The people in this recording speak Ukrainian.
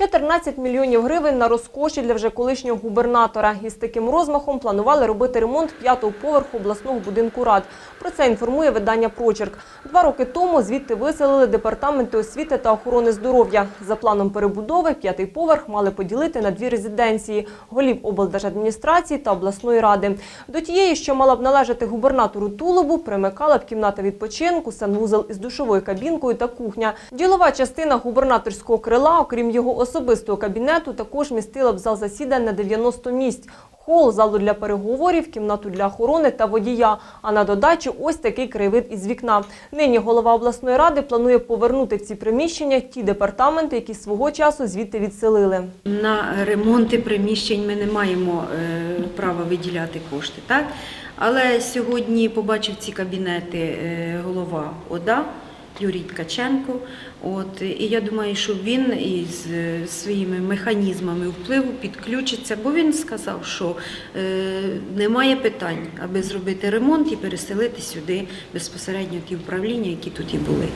14 мільйонів гривень на розкоші для вже колишнього губернатора. Із таким розмахом планували робити ремонт п'ятого поверху обласного будинку рад. Про це інформує видання «Прочерк». Два роки тому звідти виселили департаменти освіти та охорони здоров'я. За планом перебудови п'ятий поверх мали поділити на дві резиденції – голів облдержадміністрації та обласної ради. До тієї, що мала б належати губернатору Тулубу, примикала б кімната відпочинку, санвузол із душовою кабінкою та кухня. Ділова частина губернаторського крила, окрім його особистого кабінету, також містила б зал засідань на 90 місць. Хол, залу для переговорів, кімнату для охорони та водія. А на додачу ось такий краєвид із вікна. Нині голова обласної ради планує повернути в ці приміщення ті департаменти, які свого часу звідти відселили. На ремонти приміщень ми не маємо е, права виділяти кошти? Але сьогодні побачив ці кабінети е, голова ОДА Юрій Ткаченко. От, і я думаю, що він із е, своїми механізмами впливу підключиться, бо він сказав, що е, немає питань, аби зробити ремонт і переселити сюди безпосередньо ті управління, які тут і були.